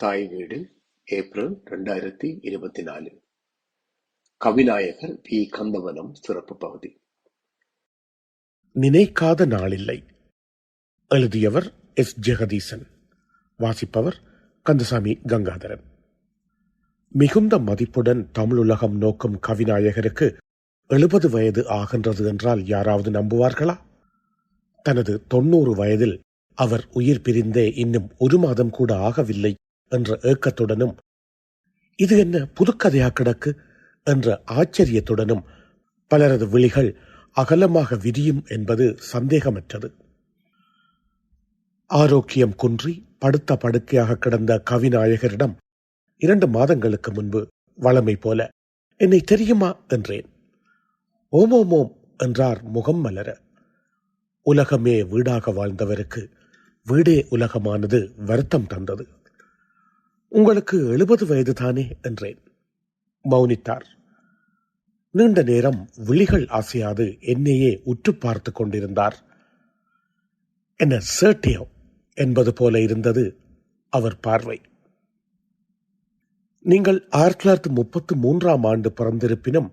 தாய் வீடு ஏப்ரல் ரெண்டாயிரத்தி இருபத்தி நாலு. கவிநாயகர் பி. கந்தவனம் சிறப்பு பகுதி. நினைக்காத நாளில்லை. எழுதியவர் எஸ். ஜெகதீசன். வாசிப்பவர் கந்தசாமி கங்காதரன். மிகுந்த மதிப்புடன் தமிழுலகம் நோக்கும் கவிநாயகருக்கு எழுபது வயது ஆகின்றது என்றால் யாராவது நம்புவார்களா? தனது தொண்ணூறு வயதில் அவர் உயிர் பிரிந்தே இன்னும் ஒரு மாதம் கூட ஆகவில்லை என்ற ஏக்கத்துடனும் இது என்ன புதுக்கதையா கிடக்கு என்ற ஆச்சரியத்துடனும் பலரது விழிகள் அகலமாக விரியும் என்பது சந்தேகமற்றது. ஆரோக்கியம் குன்றி படுத்த படுக்கையாக கிடந்த கவிநாயகரிடம் இரண்டு மாதங்களுக்கு முன்பு வளமை போல என்னை தெரியுமா? என்றேன். ஓமோமோம் என்றார் முகம் மலர. உலகமே வீடாக வாழ்ந்தவருக்கு வீடே உலகமானது வருத்தம் தந்தது. உங்களுக்கு எழுபது வயது தானே என்றேன். மௌனித்தார். நீண்ட நேரம் விழிகள் ஆசையாது என்னையே உற்று பார்த்து கொண்டிருந்தார். என்ன சேட்டியோ என்பது போல இருந்தது அவர் பார்வை. நீங்கள் ஆயிரத்தி தொள்ளாயிரத்தி முப்பத்தி மூன்றாம் ஆண்டு பிறந்திருப்பினும்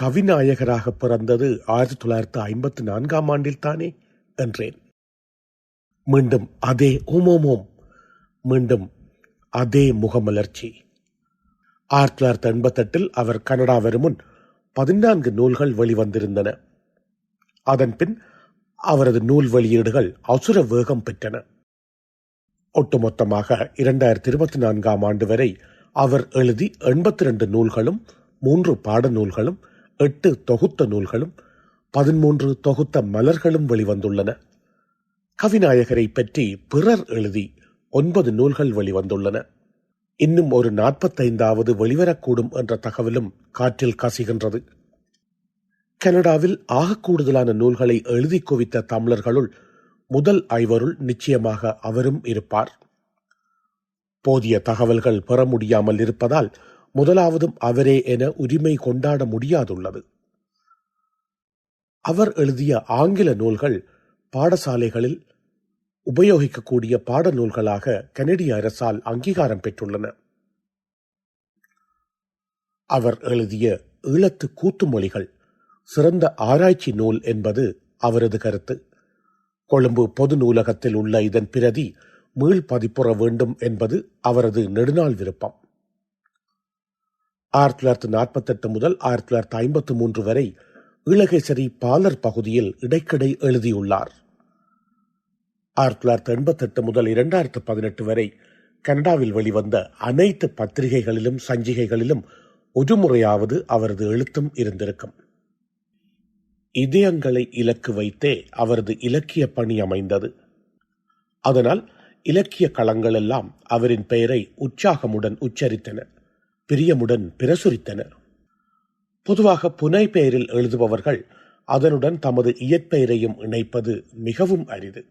கவிநாயகராக பிறந்தது ஆயிரத்தி தொள்ளாயிரத்தி ஐம்பத்தி நான்காம் ஆண்டில் தானே என்றேன். மீண்டும் அதே ஓமோமோம் மீண்டும் அதே முகமலர்ச்சி. ஆயிரத்தி தொள்ளாயிரத்தி எண்பத்தெட்டில் அவர் கனடா வரும் முன் பதினான்கு நூல்கள் வெளிவந்திருந்தன. அதன் பின் அவரது நூல் வெளியீடுகள் அசுர வேகம் பெற்றன. ஒட்டுமொத்தமாக இரண்டாயிரத்தி இருபத்தி நான்காம் ஆண்டு வரை அவர் எழுதி எண்பத்தி ரெண்டு நூல்களும் மூன்று பாடநூல்களும் எட்டு தொகுத்த நூல்களும் பதிமூன்று தொகுத்த மலர்களும் வெளிவந்துள்ளன. கவிநாயகரை பற்றி பிறர் எழுதி ஒன்பது நூல்கள் வெளிவந்துள்ளன. இன்னும் ஒரு நாற்பத்தைந்தாவது வெளிவரக்கூடும் என்ற தகவலும் காற்றில் கசிகின்றது. கனடாவில் ஆக கூடுதலான நூல்களை எழுதி குவித்த தமிழர்களுள் முதல் ஐவருள் நிச்சயமாக அவரும் இருப்பார். போதிய தகவல்கள் பெற முடியாமல் இருப்பதால் முதலாவதும் அவரே என உரிமை கொண்டாட முடியாதுள்ளது. அவர் எழுதிய ஆங்கில நூல்கள் பாடசாலைகளில் உபயோகிக்கக்கூடிய பாடநூல்களாக கனடிய அரசால் அங்கீகாரம் பெற்றுள்ளன. அவர் எழுதிய ஈழத்து கூத்துமொழிகள் சிறந்த ஆராய்ச்சி நூல் என்பது அவரது கருத்து. கொழும்பு பொது நூலகத்தில் உள்ள இதன் பிரதி மீள் பதிப்புற வேண்டும் என்பது அவரது நெடுநாள் விருப்பம். ஆயிரத்தி தொள்ளாயிரத்தி நாற்பத்தெட்டு முதல் ஆயிரத்தி தொள்ளாயிரத்தி ஐம்பத்தி மூன்று வரை இளகேசரி பாலர் பகுதியில் இடைக்கிடை எழுதியுள்ளார். ஆயிரத்தி தொள்ளாயிரத்தி எண்பத்தெட்டு முதல் இரண்டாயிரத்து பதினெட்டு வரை கனடாவில் வெளிவந்த அனைத்து பத்திரிகைகளிலும் சஞ்சிகைகளிலும் ஒரு முறையாவது அவரது எழுத்தும் இருந்திருக்கும். இதயங்களை இலக்கு வைத்தே அவரது இலக்கிய பணி அமைந்தது. அதனால் இலக்கிய களங்கள் எல்லாம் அவரின் பெயரை உற்சாகமுடன் உச்சரித்தன பிரியமுடன் பிரசுரித்தன. பொதுவாக புனை பெயரில் எழுதுபவர்கள் அதனுடன் தமது இயற்பெயரையும் இணைப்பது மிகவும் அரிது.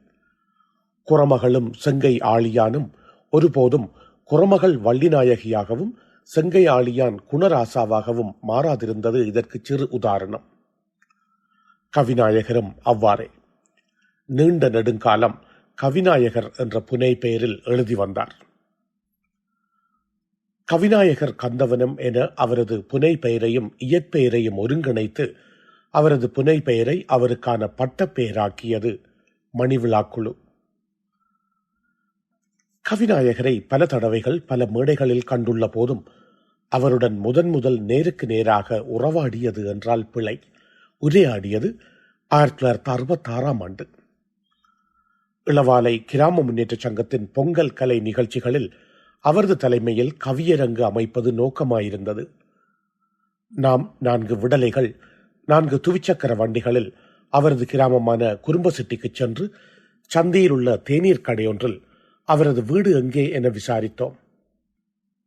குரமகளும் செங்கை ஆழியானும் ஒருபோதும் குரமகள் வள்ளிநாயகியாகவும் செங்கை ஆழியான் குணராசாவாகவும் மாறாதிருந்தது இதற்கு சிறு உதாரணம். கவிநாயகரும் அவ்வாறே. நீண்ட நெடுங்காலம் கவிநாயகர் என்ற புனை பெயரில் எழுதி வந்தார். கவிநாயகர் கந்தவனம் என அவரது புனை பெயரையும் இயற்பெயரையும் ஒருங்கிணைத்து அவரது புனை பெயரை அவருக்கான பட்டப்பெயராக்கியது மணிவிழாக்குழு. கவிநாயகரை பல தடவைகள் பல மேடைகளில் கண்டுள்ள போதும் அவருடன் முதன் முதல் நேருக்கு நேராக உறவாடியது என்றால் பிழை. உரையாடியது ஆயிரத்தி தொள்ளாயிரத்தி அறுபத்தி ஆறாம் ஆண்டு. இளவாலை கிராம முன்னேற்ற சங்கத்தின் பொங்கல் கலை நிகழ்ச்சிகளில் அவரது தலைமையில் கவியரங்கு அமைப்பது நோக்கமாயிருந்தது. நாம் நான்கு விடலைகள் நான்கு துவிச்சக்கர வண்டிகளில் அவரது கிராமமான குறும்பசிட்டிக்கு சென்று சந்தையில் உள்ள தேநீர் கடையொன்றில் அவரது வீடு எங்கே என விசாரித்தோம்.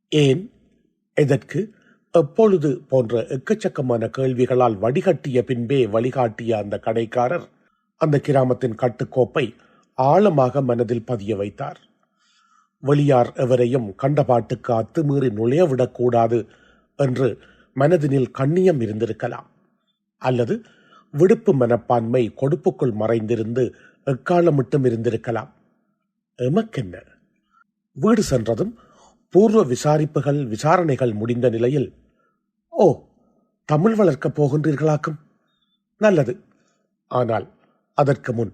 ஏன்? எதற்கு? எப்பொழுது? போன்ற எக்கச்சக்கமான கேள்விகளால் வடிகட்டிய பின்பே வழிகாட்டிய அந்த கடைக்காரர் அந்த கிராமத்தின் கட்டுக்கோப்பை ஆழமாக மனதில் பதிய வைத்தார். வெளியார் எவரையும் கண்டபாட்டுக்கு அத்துமீறி நுழைய விடக்கூடாது என்று மனதினில் கண்ணியம் இருந்திருக்கலாம். அல்லது விடுப்பு மனப்பான்மை கொடுப்புக்குள் மறைந்திருந்து எக்காலமிட்டும் இருந்திருக்கலாம். எமக்கென்ன? வீடு சென்றதும் பூர்வ விசாரிப்புகள் விசாரணைகள் முடிந்த நிலையில் ஓ தமிழ் வளர்க்கப் போகின்றீர்களாக்கும்? நல்லது. ஆனால் அதற்கு முன்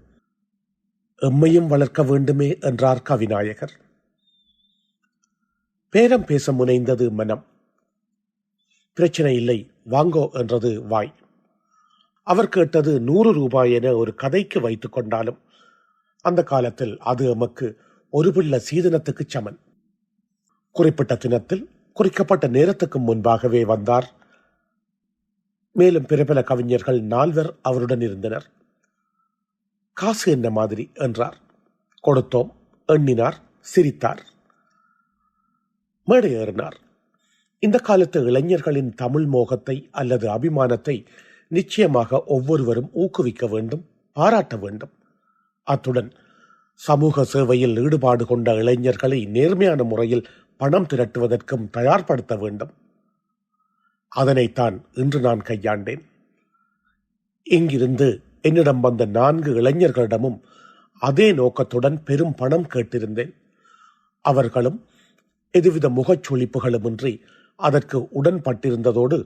எம்மையும் வளர்க்க வேண்டுமே என்றார் கவிநாயகர். பேரம் பேச முனைந்தது மனம். பிரச்சனை இல்லை வாங்கோ என்றது வாய். அவர் கேட்டது நூறு ரூபாய் என ஒரு கதைக்கு வைத்துக் கொண்டாலும் அந்த காலத்தில் அது எமக்கு ஒரு பிள்ள சீதனத்துக்கு சமன். குறிப்பிட்ட தினத்தில் குறிக்கப்பட்ட நேரத்துக்கு முன்பாகவே வந்தார். மேலும் பிரபல கவிஞர்கள் நால்வர் அவருடன் இருந்தனர். காசு என்ன மாதிரி என்றார். கொடுத்தோம் எண்ணினார் சிரித்தார். மேடை ஏறினார். இந்த காலத்து இளைஞர்களின் தமிழ் மோகத்தை அல்லது அபிமானத்தை நிச்சயமாக ஒவ்வொருவரும் ஊக்குவிக்க வேண்டும் பாராட்ட வேண்டும். அத்துடன் சமூக சேவையில் ஈடுபாடு கொண்ட இளைஞர்களை நேர்மையான முறையில் பணம் திரட்டுவதற்கும் தயார்படுத்த வேண்டும். அதனைத்தான் இன்று நான் கையாண்டேன். இங்கிருந்து என்னிடம் வந்த நான்கு இளைஞர்களிடமும் அதே நோக்கத்துடன் பெரும் பணம் கேட்டிருந்தேன். அவர்களும் எதுவித முகச்சுளிப்புகளுமின்றி அதற்கு உடன்பட்டிருந்ததோடு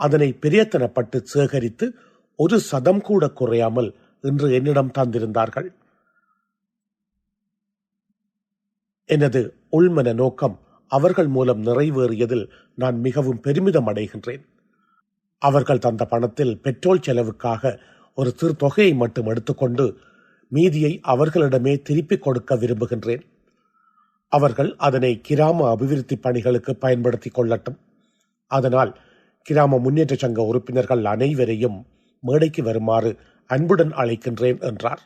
அதனை பிரியத்தனப்பட்டு சேகரித்து ஒரு சதம் கூட குறையாமல் இன்று என்னிடம் தந்திருந்தார்கள். எனது உள்மன நோக்கம் அவர்கள் மூலம் நிறைவேறியதில் நான் மிகவும் பெருமிதம் அடைகின்றேன் அவர்கள் தந்த பணத்தில் பெட்ரோல் செலவுக்காக ஒரு சிறு தொகையை மட்டும் எடுத்துக்கொண்டு மீதியை அவர்களிடமே திருப்பிக் கொடுக்க விரும்புகின்றேன். அவர்கள் அதனை கிராம அபிவிருத்தி பணிகளுக்கு பயன்படுத்தி கொள்ளட்டும். அதனால் கிராம முன்னேற்ற சங்க உறுப்பினர்கள் அனைவரையும் மேடைக்கு வருமாறு அன்புடன் அழைக்கின்றேன் என்றார்.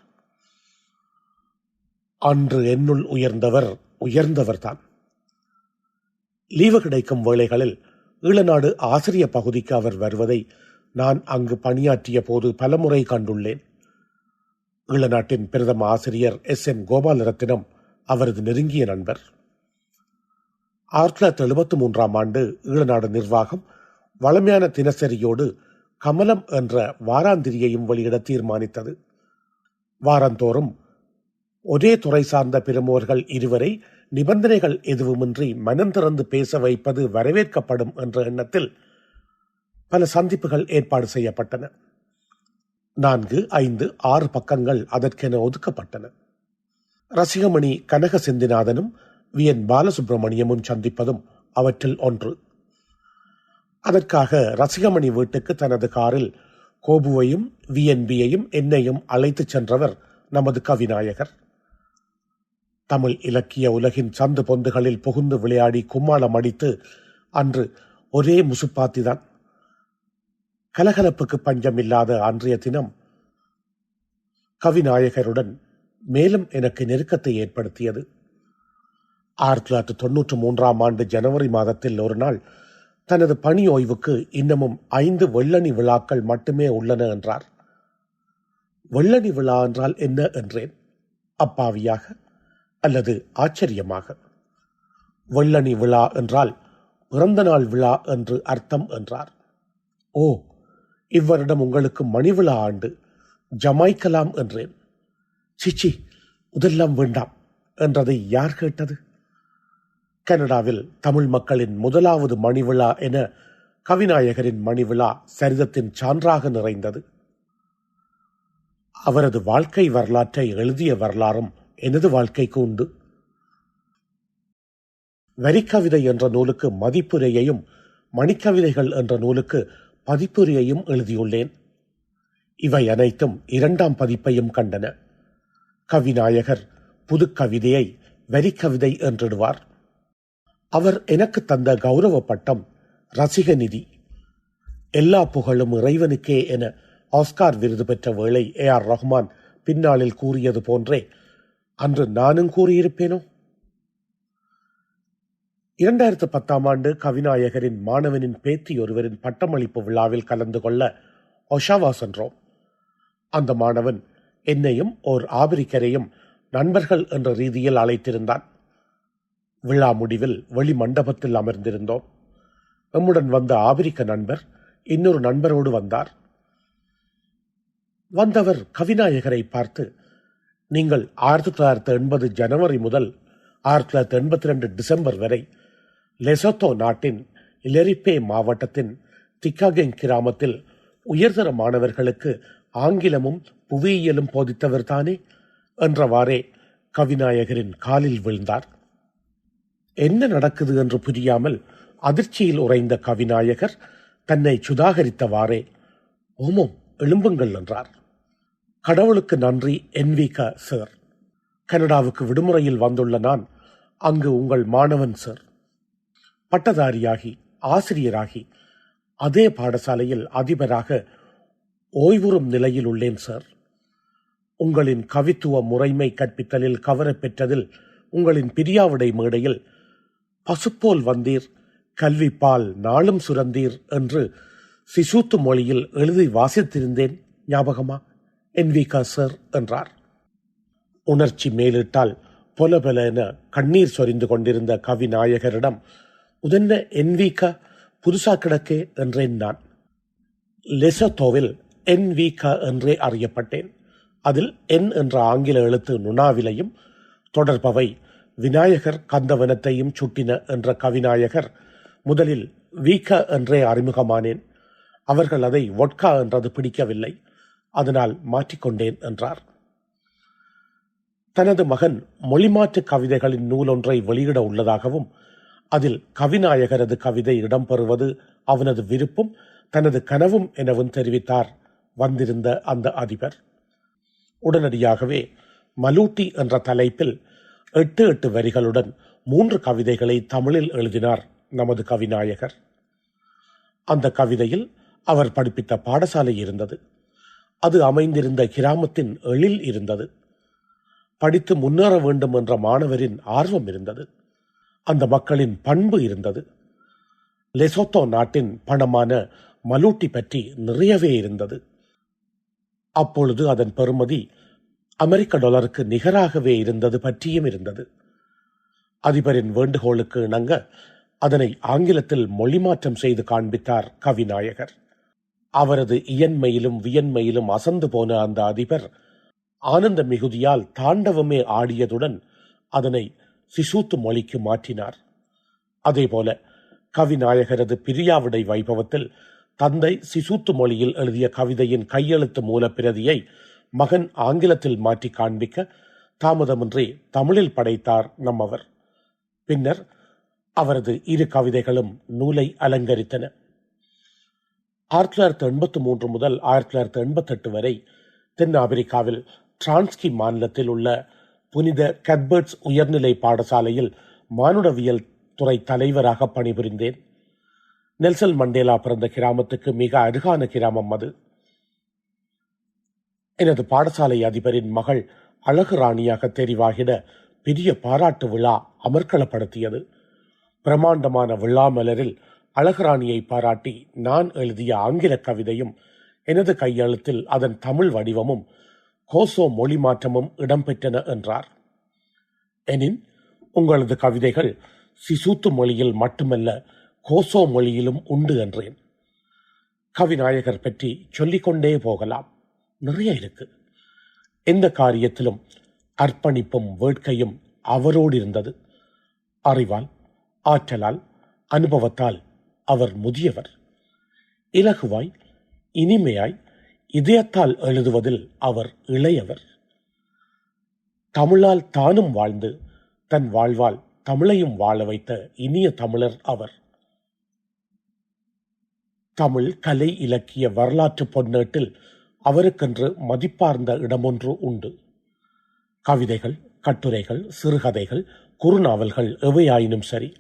அன்று என்னுள் உயர்ந்தவர் உயர்ந்தவர்தான். லீவு கிடைக்கும் வேளைகளில் ஈழநாடு ஆசிரிய பகுதிக்கு அவர் வருவதை நான் அங்கு பணியாற்றிய போது பலமுறை கண்டுள்ளேன். ஈழநாட்டின் பிரதம ஆசிரியர் எஸ். எம். கோபாலரத்தினம் அவரது நெருங்கிய நண்பர். ஆயிரத்தி தொள்ளாயிரத்தி எழுபத்தி மூன்றாம் ஆண்டு ஈழநாடு நிர்வாகம் வளமையான தினசரியோடு கமலம் என்ற வாராந்திரியையும் வெளியிட தீர்மானித்தது. வாரந்தோறும் ஒரே துறை சார்ந்த பெருமோர்கள் இருவரை நிபந்தனைகள் எதுவுமின்றி மனம் திறந்து பேச வைப்பது வரவேற்கப்படும் என்ற எண்ணத்தில் பல சந்திப்புகள் ஏற்பாடு செய்யப்பட்டன. நான்கு ஐந்து ஆறு பக்கங்கள் அதற்கென ஒதுக்கப்பட்டன. ரசிகமணி கனக செந்திநாதனும் வி. என். பாலசுப்ரமணியமும் சந்திப்பதும் அவற்றில் ஒன்று. அதற்காக ரசிகமணி வீட்டுக்கு தனது காரில் கோபுவையும் விஎன்பியையும் என்னையும் அழைத்துச் சென்றவர் நமது கவிநாயகர். தமிழ் இலக்கிய உலகின் சந்து பொந்துகளில் புகுந்து விளையாடி கும்மாளம் அடித்து அன்று ஒரே முசுப்பாத்திதான். கலகலப்புக்கு பஞ்சம் இல்லாத அன்றைய தினம் கவிநாயகருடன் மேலும் எனக்கு நெருக்கத்தை ஏற்படுத்தியது. ஆயிரத்தி தொள்ளாயிரத்தி தொன்னூற்றி மூன்றாம் ஆண்டு ஜனவரி மாதத்தில் ஒரு நாள் தனது பணி ஓய்வுக்கு இன்னமும் ஐந்து வெள்ளணி விழாக்கள் மட்டுமே உள்ளன என்றார். வெள்ளணி விழா என்றால் என்ன என்றேன்? அப்பாவியாக அல்லது ஆச்சரியமாக. வெள்ளணி விழா என்றால் பிறந்த நாள் விழா என்று அர்த்தம் என்றார். ஓ இவ்வருடம் உங்களுக்கு மணி விழா ஆண்டு ஜமாய்க்கலாம் என்றேன். சிச்சி முதல்லாம் வேண்டாம் என்றதை யார் கேட்டது? கனடாவில் தமிழ் மக்களின் முதலாவது மணி விழா என கவிநாயகரின் மணி விழா சரிதத்தின் சான்றாக நிறைந்தது. அவரது வாழ்க்கை வரலாற்றை எழுதிய வரலாறும் எனது வாழ்க்கைக்கு உண்டு. வரிக்கவிதை என்ற நூலுக்கு மதிப்புரையையும் மணிக்கவிதைகள் என்ற நூலுக்கு பதிப்புரையையும் எழுதியுள்ளேன். இவை அனைத்தும் இரண்டாம் பதிப்பையும் கண்டன. கவிநாயகர் புது கவிதையை வரிக்கவிதை என்றிடுவார். அவர் எனக்கு தந்த கௌரவ பட்டம் ரசிக நிதி. எல்லா புகழும் இறைவனுக்கே என ஆஸ்கார் விருது பெற்ற வேளை ஏ ஆர் ரஹ்மான் பின்னாளில் கூறியது போன்றே அன்று நானும் கூறியிருப்பேனோ? இரண்டாயிரத்து பத்தாம் ஆண்டு கவிநாயகரின் மாணவனின் பேத்தி ஒருவரின் பட்டமளிப்பு விழாவில் கலந்து கொள்ள ஒஷாவா சென்றோம். அந்த மாணவன் என்னையும் ஓர் ஆபிரிக்கரையும் நண்பர்கள் என்ற ரீதியில் அழைத்திருந்தான். விழா முடிவில் வெளி மண்டபத்தில் அமர்ந்திருந்தோம். நம்முடன் வந்த ஆபிரிக்க நண்பர் இன்னொரு நண்பரோடு வந்தார். வந்தவர் கவிநாயகரை பார்த்து நீங்கள் ஆயிரத்தி தொள்ளாயிரத்தி எண்பது ஜனவரி முதல் ஆயிரத்தி தொள்ளாயிரத்தி எண்பத்தி ரெண்டு டிசம்பர் வரை லெசோத்தோ நாட்டின் லெரிப்பே மாவட்டத்தின் திக்காகெங் கிராமத்தில் உயர்தர மாணவர்களுக்கு ஆங்கிலமும் புவியியலும் போதித்தவர் தானே என்றவாறே கவிநாயகரின் காலில் விழுந்தார். என்ன நடக்குது என்று புரியாமல் அதிர்ச்சியில் உறைந்த கவிநாயகர் தன்னை சுதாகரித்தவாறே ஓமோம் எழும்புங்கள் என்றார். கடவுளுக்கு நன்றி என்விக சார். கனடாவுக்கு விடுமுறையில் வந்துள்ள நான் அங்கு உங்கள் மாணவன் சார். பட்டதாரியாகி ஆசிரியராகி அதே பாடசாலையில் அதிபராக ஓய்வுறும் நிலையில் உள்ளேன் சார். உங்களின் கவித்துவ முறைமை கற்பித்தலில் கவரப்பெற்றதில் உங்களின் பிரியாவிடை மேடையில் பசுப்போல் வந்தீர் கல்விப்பால் நாளும் சுரந்தீர் என்று சிசூத்து மொழியில் எழுதி வாசித்திருந்தேன் ஞாபகமா? என்விகா சார் என்றார். உணர்ச்சி மேலிட்டால் பொல பொல என கண்ணீர் சொரிந்து கொண்டிருந்த கவிநாயகரிடம் உதன்ன என்விகா புதுசா கிடக்கே? என்றேன் நான். லெசத்தோவில் என்விகா என்றே அறியப்பட்டேன். அதில் என் என்ற ஆங்கில எழுத்து நுணாவிலையும் தொடர்பவை விநாயகர் கந்தவனத்தையும் சுட்டின என்ற கவிநாயகர் முதலில் வீக்க என்றே அறிமுகமானேன். அவர்கள் அதை ஒட்கா என்றது பிடிக்கவில்லை. அதனால் மாற்றிக்கொண்டேன் என்றார். தனது மகன் மொழிமாற்று கவிதைகளின் நூலொன்றை வெளியிட உள்ளதாகவும் அதில் கவிநாயகரது கவிதை இடம்பெறுவது அவனது விருப்பும் தனது கனவும் எனவும் தெரிவித்தார் வந்திருந்த அந்த அதிபர். உடனடியாகவே மலூட்டி என்ற தலைப்பில் எட்டு எட்டு வரிகளுடன் மூன்று கவிதைகளை தமிழில் எழுதினார் நமது கவிநாயகர். அந்த கவிதையில் அவர் படிப்பித்த பாடசாலை இருந்தது. அது அமைந்திருந்த கிராமத்தின் எழில் இருந்தது. படித்து முன்னேற வேண்டும் என்ற மாணவரின் ஆர்வம் இருந்தது. அந்த மக்களின் பண்பு இருந்தது. லெசோத்தோ நாட்டின் பணமான மலூட்டி பற்றி நிறையவே இருந்தது. அப்பொழுது அதன் பெறுமதி அமெரிக்க டாலருக்கு நிகராகவே இருந்தது பற்றியும் இருந்தது. அதிபரின் வேண்டுகோளுக்கு இணங்க அதனை ஆங்கிலத்தில் மொழிமாற்றம் செய்து காண்பித்தார் கவிநாயகர். அவரது இயன்மையிலும் வியன்மையிலும் அசந்து போன அந்த அதிபர் ஆனந்த மிகுதியால் தாண்டவமே ஆடியதுடன் அதனை சிசூத்து மொழிக்கு மாற்றினார். அதேபோல கவிநாயகரது பிரியாவிடை வைபவத்தில் தந்தை சிசூத்து மொழியில் எழுதிய கவிதையின் கையெழுத்து மூலப்பிரதியை மகன் ஆங்கிலத்தில் மாற்றி காண்பிக்க தாமதமின்றி தமிழில் படைத்தார் நம்மவர். பின்னர் அவரது இரு கவிதைகளும் நூலை அலங்கரித்தன. ஆயிரத்தி தொள்ளாயிரத்தி எண்பத்தி மூன்று முதல் ஆயிரத்தி தொள்ளாயிரத்தி எண்பத்தெட்டு வரை தென் ஆப்பிரிக்காவில் டிரான்ஸ்கி மாநிலத்தில் உள்ள புனித கட்பர்ட்ஸ் உயர்நிலை பாடசாலையில் மானுடவியல் துறை தலைவராக பணிபுரிந்தேன். நெல்சல் மண்டேலா பிறந்த கிராமத்துக்கு மிக அருகான கிராமம் அது. எனது பாடசாலை அதிபரின் மகள் அழகு ராணியாக தெரிவாகிட பெரிய பாராட்டு விழா அமர்க்களப்படுத்தியது. பிரமாண்டமான விழா மலரில் அழகுராணியை பாராட்டி நான் எழுதிய ஆங்கில கவிதையும் எனது கையெழுத்தில் அதன் தமிழ் வடிவமும் கோசோ மொழி மாற்றமும் இடம்பெற்றன என்றார். எனின் உங்களது கவிதைகள் சிசூத்து மொழியில் மட்டுமல்ல கோசோ மொழியிலும் உண்டு என்றேன். கவிநாயகர் பற்றி சொல்லிக்கொண்டே போகலாம். நிறைய இருக்கு. எந்த காரியத்திலும் அர்ப்பணிப்பும் வேட்கையும் அவரோடு இருந்தது அறிவால் ஆற்றலால் அனுபவத்தால் அவர் முதியவர். இலகுவாய் இனிமையாய் இதயத்தால் எழுதுவதில் அவர் இளையவர். தமிழால் தானும் வாழ்ந்து தன் வாழ்வால் தமிழையும் வாழ வைத்த இனிய தமிழர் அவர். தமிழ் கலை இலக்கிய வரலாற்று பொன்னேட்டில் அவருக்கென்று மதிப்பார்ந்த இடமொன்று உண்டு. கவிதைகள் கட்டுரைகள் சிறுகதைகள் குறுநாவல்கள் எவையாயினும் சரி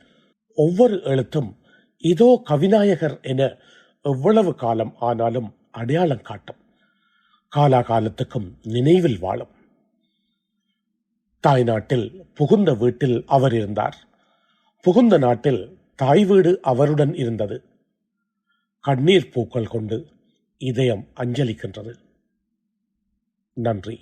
ஒவ்வொரு எழுத்தும் இதோ கவிநாயகர் என எவ்வளவு காலம் ஆனாலும் அடையாளம் காட்டும். காலாகாலத்துக்கும் நினைவில் வாழும். தாய் நாட்டில் புகுந்த வீட்டில் அவர் இருந்தார். புகுந்த நாட்டில் தாய் வீடு அவருடன் இருந்தது. கண்ணீர் பூக்கள் கொண்டு இதயம் அஞ்சலிக்கின்றது. நன்றி.